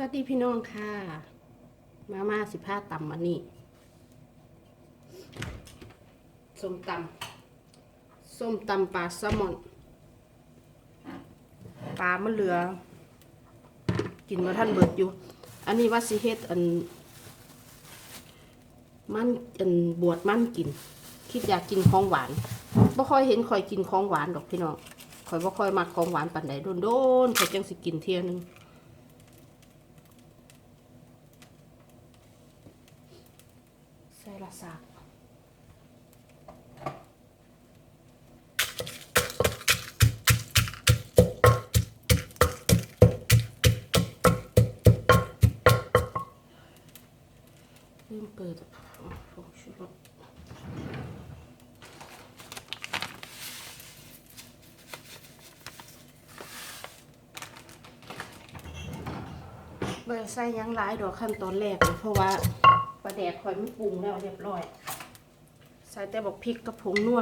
สวัสดีพี่น้องค่ะ มาม่าสิผ้าตำมันนี่ส้มตำส้มตำปลาแซลมอนปลามันเหลือ กินมาท่านเบิดอยู่ อันนี้ว่าสิเฮ็ดอัน มันอันบวชมันกิน คิดอยากกินของหวานบ่ค่อยเห็นค่อยกินของหวานดอกพี่น้องค่อยบ่ค่อยมักของหวานปานใดโดนๆค่อยจังสิกินเที่ยหนึง สัก ลืมเปิดผงชูรสเบอร์ใส่ยังหลายดอกขั้นตอนแรกเลยเพราะว่า ลาแดกคอยไม่ปรุงแล้วเรียบร้อย ใส่แต่บอกพริกกับผงนัว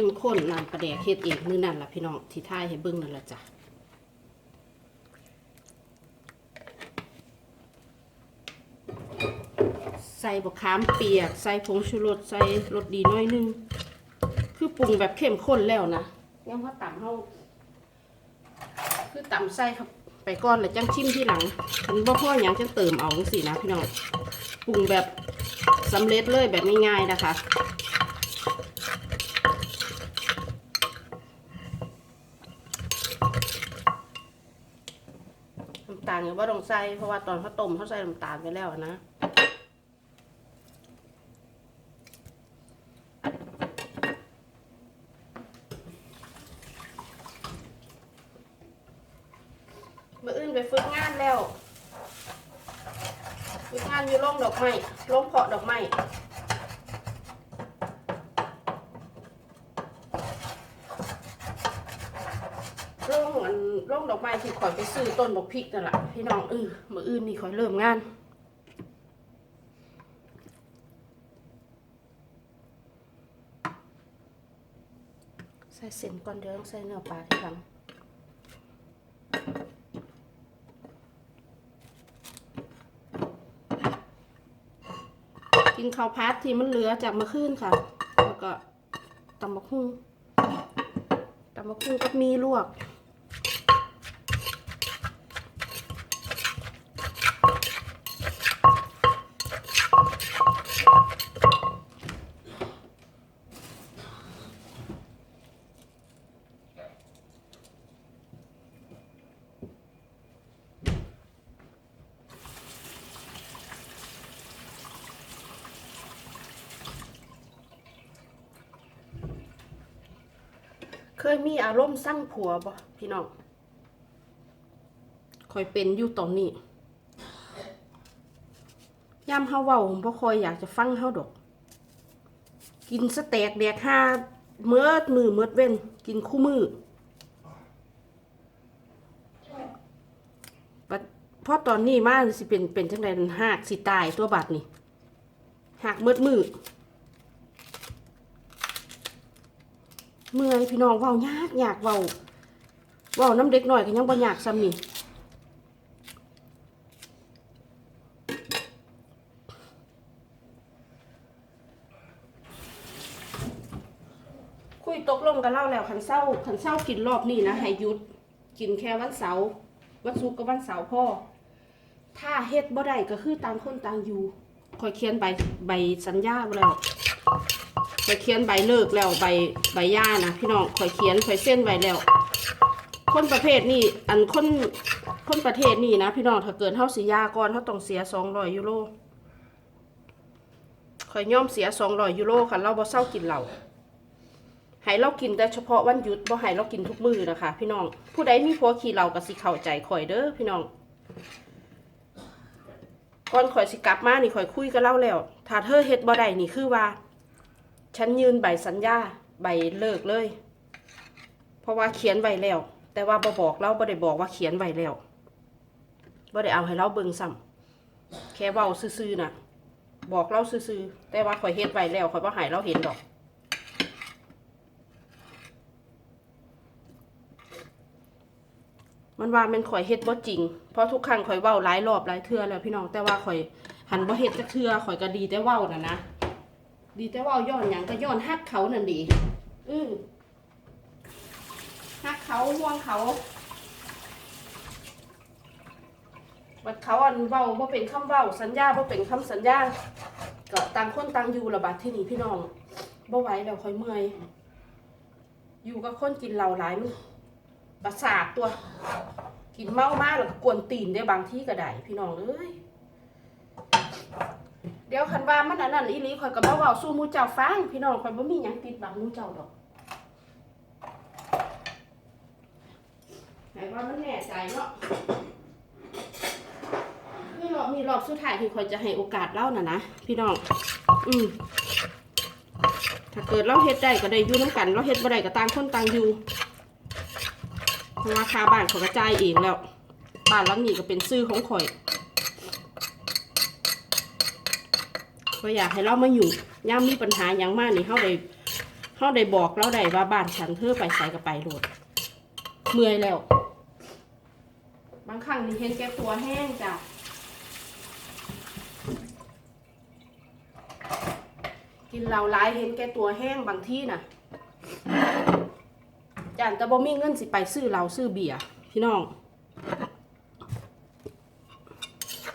เข้มข้นน้ำปลาแดกเฮ็ดเองมือนั่นล่ะพี่น้องที่ท่ายให้เบิ่งนั่นล่ะจ้ะใส่บะขามเปียก ใส่ผงชูรสใส่รสดีน้อยนึง คือปรุงแบบเข้มข้นแล้วนะยังเขาต่ำเขาคือต่ำใส่ครับไปก่อนแล้วจังชิมที่หลังคันบ่พ่อหยังจังเติมเอาจังซี่นะพี่น้องปรุงแบบสำเร็จเลยแบบง่ายๆนะคะ น้ำตาลก็ว่าต้องใส่เพราะว่าตอนเขาต้มเขาใส่น้ำตาลไปแล้วนะเมื่ออื่นไปฝึกงานแล้วฝึกงานอยู่โรงดอกไม้โรงเพาะดอกไม้โรงอันโรง ดอกไม้ที่ข่อยไปซื้อต้นดอกพริกนั่นแหละพี่น้องเออมืออื่นนี่ข่อยเริ่มงานใส่เส้นก่อนเดี๋ยวต้องใส่เนื้อปลาทีหลังกินข้าวพัดที่มันเหลือจากเมื่อคืนค่ะ แล้วก็ตำบักหุ่งตำบักหุ่งกับมีลวก เคยมีอารมณ์สร้างผัวบ่พี่น้องคอยเป็นอยู่ตอนนี้ยามเฮาเว้าบ่ค่อยอยากจะฟังเฮาดอก กินสเต็กแดกห้าเมื่อมือเมื่อเว้น กินคู่มือเพราะตอนนี้มาสิเป็นเป็นจังได๋หากสิตายตัวบัดนี่หากเมื่อมือ เมื่อยพี่น้องเว้ายากอยากเว้าเว้าน้ำเด็กหน่อยก็ยังบ่อยากซ้ำนี่คุยตกลงกันเล่าแล้วขันเศร้าขันเศร้ากินรอบนี้นะให้หยุดกินแค่วันเสาร์วันศุกร์กับวันเสาร์พ่อ ถ้าเฮ็ดบ่ได้ก็คือต่างคนต่างอยู่คอยเขียนใบใบสัญญาไว้แล้ว คอยเขียนใบเลิกแล้วใบใบหย่านะพี่น้องคอยเขียนคอยเส้นไว้แล้ว คนประเภทนี้อันคนคนประเทศนี้นะพี่น้องถ้าเกิดเฮาสิหยาก่อนเฮาต้องเสียสองร้อยยูโรคอยย่อมเสียสองร้อยยูโรค่ะเราบ่เศร้ากินเหล้าให้เรากินแต่เฉพาะวันหยุดบ่ให้เรากินทุกมื้อนะคะ พี่น้อง ผู้ใดมีผัวขี้เหล้าก็สิเข้าใจข่อยเด้อพี่น้องก่อนข่อยสิกลับมานี่ข่อยคุยกับเล่าแล้ว ถ้าเธอเฮ็ดบ่ได้นี่คือว่า ฉันยืนใบสัญญาใบเลิกเลย เพราะว่าเขียนไว้แล้ว แต่ว่าบ่บอกเราบ่ได้บอกว่าเขียนไว้แล้วบ่ได้เอาให้เราเบิ่งซ้ำแค่เว้าซื่อๆน่ะบอกเราซื่อๆแต่ว่าข่อยเฮ็ดไว้แล้วข่อยบ่ให้เราเห็นดอกมันว่ามันข่อยเฮ็ดบ่จริง เพราะทุกครั้งข่อยเว้าหลายรอบหลายเทื่อแล้วพี่น้องแต่ว่าข่อยหันบ่เฮ็ดจักเทื่อข่อยก็ดีแต่เว้าน่ะนะ ดีแต่ว้าย้อนหยังก็ย้อนฮักเขานั่นดีอือฮักเขาห่วงเขาบัดเขาอันเว้าบ่เป็นคำเว้าสัญญาบ่เป็นคำสัญญาก็ต่างคนต่างอยู่ละบัดที่นี่พี่น้องบ่ไหวแล้วข่อยเมื่อยอยู่กับคนกินเหล้าหลายมันประสาทตัว กินเมามากแล้วก็กวนตีนได้บางที่ก็ได้พี่น้องเอ้ย เดี๋ยวคันว่ามันอันนั้นอีหลีข่อยก็บ่เว้าสู้หมู่เจ้าฟังพี่น้องข่อยบ่มีหยังปิดบังหมู่เจ้าดอกไหนว่ามันแน่ใจเนาะคือรอบนี้รอบสุดท้ายที่ข่อยจะให้โอกาสเล่าน่ะนะพี่น้องอืมถ้าเกิดเราเฮ็ดได้ก็ได้อยู่น้ำกัน เราเฮ็ดบ่ได้ก็ต่างคนต่างอยู่เพราะว่าค่าบ้านเขากระจายเองแล้ว บ้านหลังนี้ก็เป็นซื้อของข่อย ก็อยากให้เรามาอยู่ย่ามมีปัญหาอย่างมากนี่เขาได้เขาได้บอกเราได้ว่าบ้านฉันเธอไปใส่กับไปโหลดเมื่อยแล้ว บางครั้งนี่เห็นแก่ตัวแห้งจ้ะกินเหล้าหลายเห็นแก่ตัวแห้งบางที่น่ะจานต่บ่มีเงินสิไปซื้อเหล้าซื้อเบียร์พี่น้อง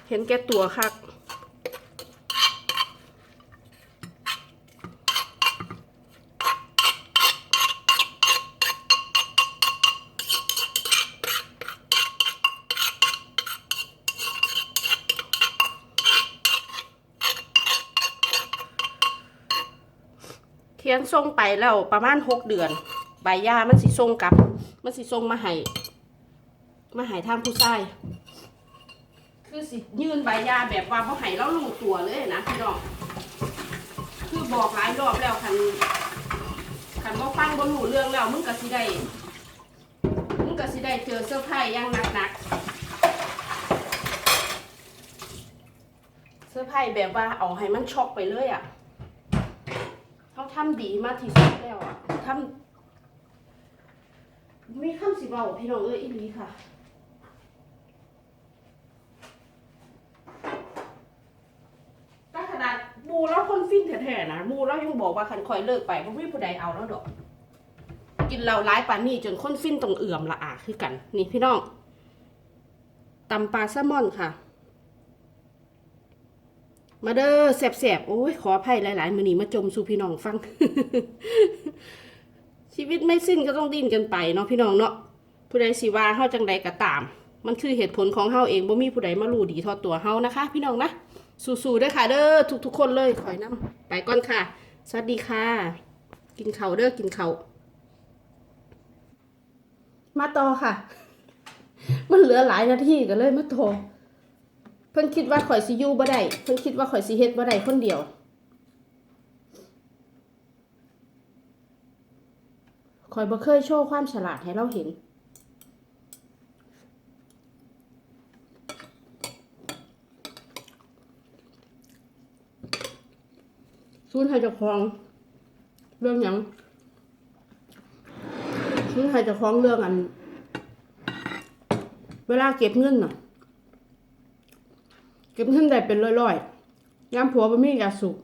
เห็นแก่ตัวคัก ยนส่งไปแล้วประมาณหกเดือน ใบยามันสิส่งกลับ มันสิส่งมาให้มาให้ทางผู้ชายคือสิยื่นใบยาแบบว่าเขาให้เรารู้ตัวเลยนะพี่น้องคือบอกหลายรอบแล้วคันคันว่าฟังบ่รู้เรื่องแล้วมึงก็สิได้มึงก็สิได้เจอเซอร์ไพรส์อย่างหนักๆเซอร์ไพรส์แบบว่าเอาให้มันช็อกไปเลยอะ ทำดีมาที่สุดแล้วอะทำมีคำสิเบาพี่น้องเอ้ยอีหลีค่ะถ้าขนาดบูแล้วคนฟินแท้ๆนะบูแล้วยังบอกว่าคันคอยเลิกไปเพราะไม่ผู้ใดเอาแล้วดอก กินเหล้าร้ายปานนี้จนคนฟินต้องเอื่อมละอาคือกัน นี่พี่น้องตำปลาแซลมอนค่ะ มาเด้อแสบๆ โอ้ย ขออภัยหลาย ๆ มือนี้มาจมสู่พี่น้องฟัง ชีวิตไม่สิ้นก็ต้องดิ้นกันไปเนาะพี่น้องเนาะผู้ใดสิว่าเฮาจังใดก็ตาม มันคือเหตุผลของเฮาเองบ่มีผู้ใดมารู้ดีทอตัวเฮานะคะ พี่น้องนะสู้ๆด้อค่ะ เด้อทุกๆคนเลยขอยน้ำไปก่อนค่ะ สวัสดีค่ะ กินเขาเด้อกินเขามาต่อค่ะ มันเหลือหลายนาทีกันเลยมาต่อ พิ่นคิดว่าข่อยสิอยู่บ่ได้เพิ่นคิดว่าข่อยสิเฮ็ดบ่ได้คนเดียว ข่อยบ่เคยโชว์ความฉลาดให้เราเห็น ซูนให้เจ้าของ เรื่องหยังซูนให้เจ้าของเรื่องอัน เวลาเก็บเงินน่ะ เก็บเงินได้เป็นร้อยๆยามผัวบ่มียาสุก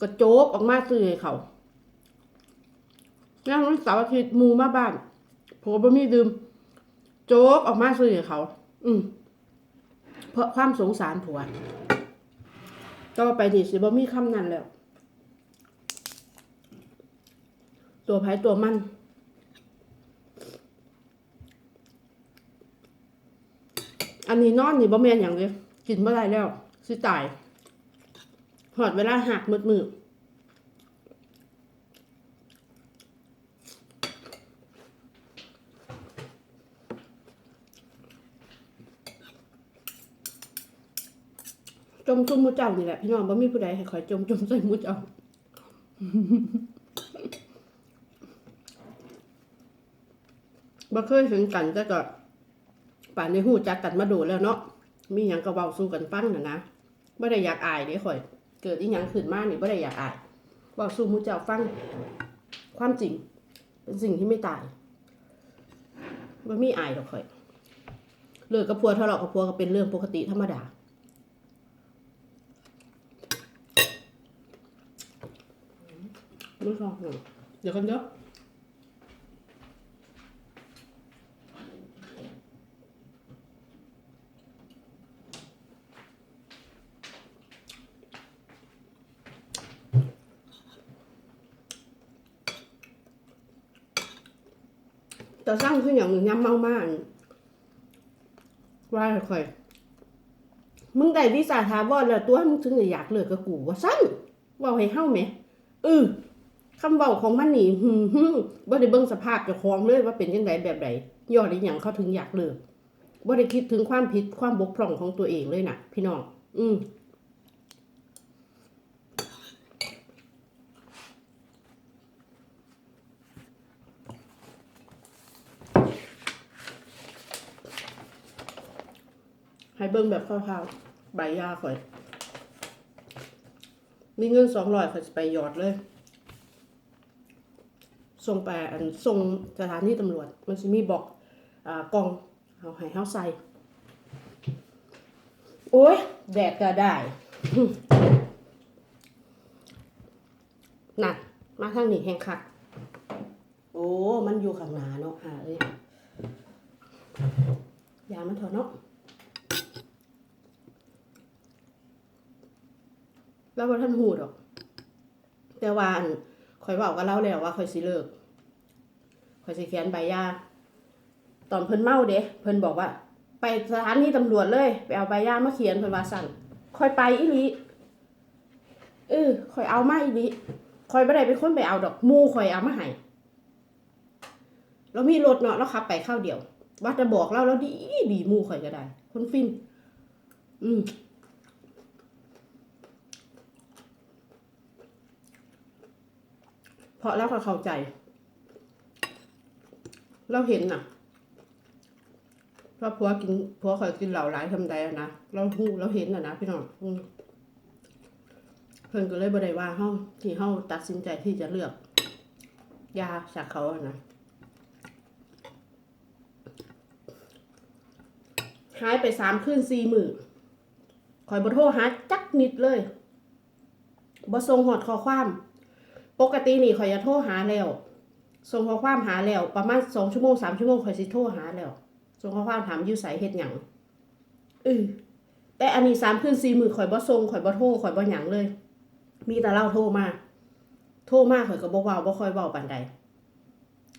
ก็โจ๊กออกมาซื้อให้เขายามวันเสาร์อาทิตย์มูมาบ้านผัวบ่มีดื่ม โจ๊กออกมาซื้อให้เขา อืมเพราะความสงสารผัวต่อไปนี่สิบ่มีคำนั้นแล้ว ตัวไผตัวมันอันนี้นอนนี่บ่แม่นอย่างเลย กินเมื่อไรแล้วสิตายหอดเวลาหักมืดมือจมจุ่มมูเจ้านี่แหละพี่น้องบ่มีผู้ใดให้คอยจมจุ่มใส่มูเจ้าบ่เคยถึงกันแต่ก็ป่านในหูจักกันมาดูแล้วเนาะ มีหยังก็เว้าสู้กันฟังน่ะนะบ่ได้อยากอายเด้ข่อย เกิดอีหยังขึ้นมานี่บ่ได้อยากอายเว้าสู้หมูเจ้าฟัง ความจริง เป็นสิ่งที่ไม่ตายบ่มีอายดอกข่อยเลิกกับผัวทะเลาะกับผัวก็เป็นเรื่องปกติธรรมดาไม่ชอบเลยเดี๋ยวกันเยอะ แต่สร้างขึ้นอย่างหนึ่งย้ำเมามากว่าค่อยมึงได้วิสาทาวอดแล้วตัวมึงถึงอยากเลิกกับกูว่าสั้นว่าให้เฮ้าไหมเออคำเบาของมันนี่หืมหืมบ่ได้เบิ่งสภาพจ้าของเลยว่าเป็นยังไงแบบใดยอดอีหยังเขาถึงอยากเลิกบ่ได้คิดถึงความผิดความบกพร่องของตัวเองเลยนะพี่น้องอืม ให้เบิ่งแบบคร่าวๆใบยาข่อย มีเงินสองร้อยข่อยจะไปหยอดเลย ส่งไปอันส่งสถานีตำรวจ มันจะมีบอกอ่ากล่องเอาให้เฮาใส่ โอ้ย แดดก็ได้น่ะมาทางนี้แหงคักโอ้ มันอยู่ข้างหน้าเนาะอ่าเอ้ยยามันเถอะเนาะ แล้วว่าท่านหูดอก แต่ว่าอันคอยบอกกับเราแล้วว่าคอยสิเลิกคอยสิเขียนใบยาตอนเพิ่นเมาเด้เพิ่นบอกว่า ไปสถานีตำรวจเลย ไปเอาใบยามาเขียนเพิ่นว่าสั่นคอยไปอีหลีเออคอยเอามาอีหลีคอยบ่ได้เป็นคนไปเอาดอกมูคอยเอามาให้แล้วมีรถเนาะแล้วขับไปข้าวเดียวว่าจะบอกเราแล้วดีดีมูคอยก็ได้ คนฟิน อืม เพราะแล้วก็เข้าใจ เราเห็นน่ะเพราผัวกินผัวคอยกินเหล้าหลายทำใดนะเราหูเราเห็นน่ะนะพี่น้องอืเพิ่นก็เลยบ่ได้ว่าเฮาที่เฮาตัดสินใจที่จะเลือก ยาจากเขาอะนะหายไปสามคืนสี่มือคอยบ่โทรหาจักนิดเลยบ่ส่งหอดข้อความ ปกตินี่ข่อยจะโทรหาแล้วส่งข้อความหาแล้วประมาณสองชั่วโมงสามชั่วโมงข่อยสิโทรหาแล้วส่งข้อความถามยู่ไสเฮ็ดหยังเออแต่อันนี้สามคืนสี่มือข่อยบ่ส่งข่อยบ่โทรข่อยบ่หยังเลย มีแต่เล่าโทรมาโทรมาข่อยก็บ่เว้าบ่ค่อยเว้าปานใด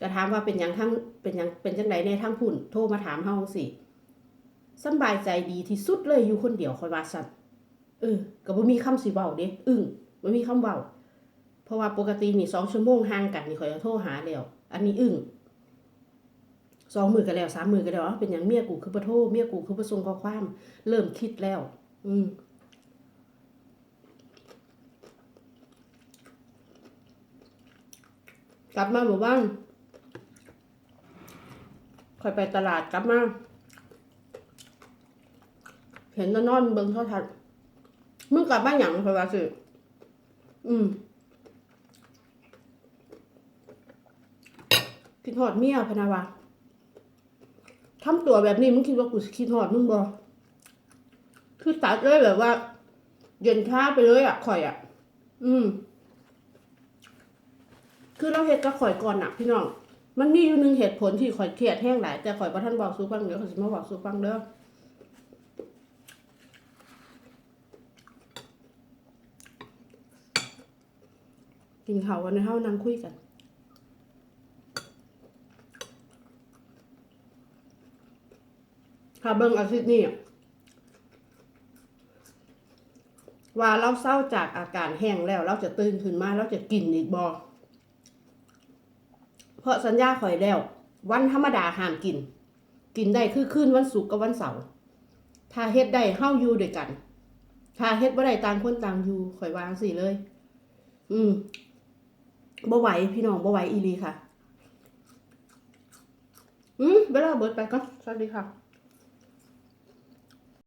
ก็ถามว่าเป็นหยังทั้งเป็นหยังเป็นจังไดในทั้งพุ่นโทรมาถามเฮาสิสบายใจดีที่สุดเลยอยู่คนเดียวข่อยว่าซั่นเออก็บ่มีคำสิเว้าเด้อึ้งบ่มีคำเว้า เพราะว่าปกตินี่สองชั่วโมงห่างกันนี่ข่อยโทรหาแล้วอันนี้อึ้งสองมือกันแล้วสามมือกันแล้วเป็นอย่างเมียกูคือประโทษเมียกูคือประสงข้อความ เริ่มคิดแล้ว อืมกลับมาหมู่บ้านข่อยไปตลาดกลับมา เห็นแล้วนอนเบิ่งโทรทัศน์มึงกลับบ้านหยังข่อยว่าสิอืม คิด หอดเมียพนาวะทำตัวแบบนี้มึงคิดว่ากูคิดหอดมึงบ่คือตัดเลยแบบว่า เย็นช้าไปเลยอะข่อยอะอืม คือเราเฮ็ดกับข่อยก่อนน่ะพี่น้อง มันมีอยู่หนึ่งเหตุผลที่ข่อยเครียดแห้งหลาย แต่ข่อยบ่ทันบอกสู่ฟังเดี๋ยวข่อยสิมาบอกสู่ฟังเด้อกินข้าวกันในเฮานั่งคุยกัน ถ้าเบิ่งอาทิตย์นี้ว่าเราเศร้าจากอาการแห้งแล้วเราจะตื่นขึ้นมาเราจะกินอีกบอเพราะสัญญาข่อยแล้ว วันธรรมดาห้ามกิน กินได้คือคืนวันศุกร์กับวันเสาร์ถ้าเฮ็ดได้เฮาอยู่ด้วยกัน ถ้าเฮ็ดบ่ได้ต่างคนต่างอยู่ข่อยวางสิเลย อืมบ่ไหวพี่น้องบ่ไหวอีหลีค่ะ อืมเวลาเบิดไปก่อนสวัสดีค่ะ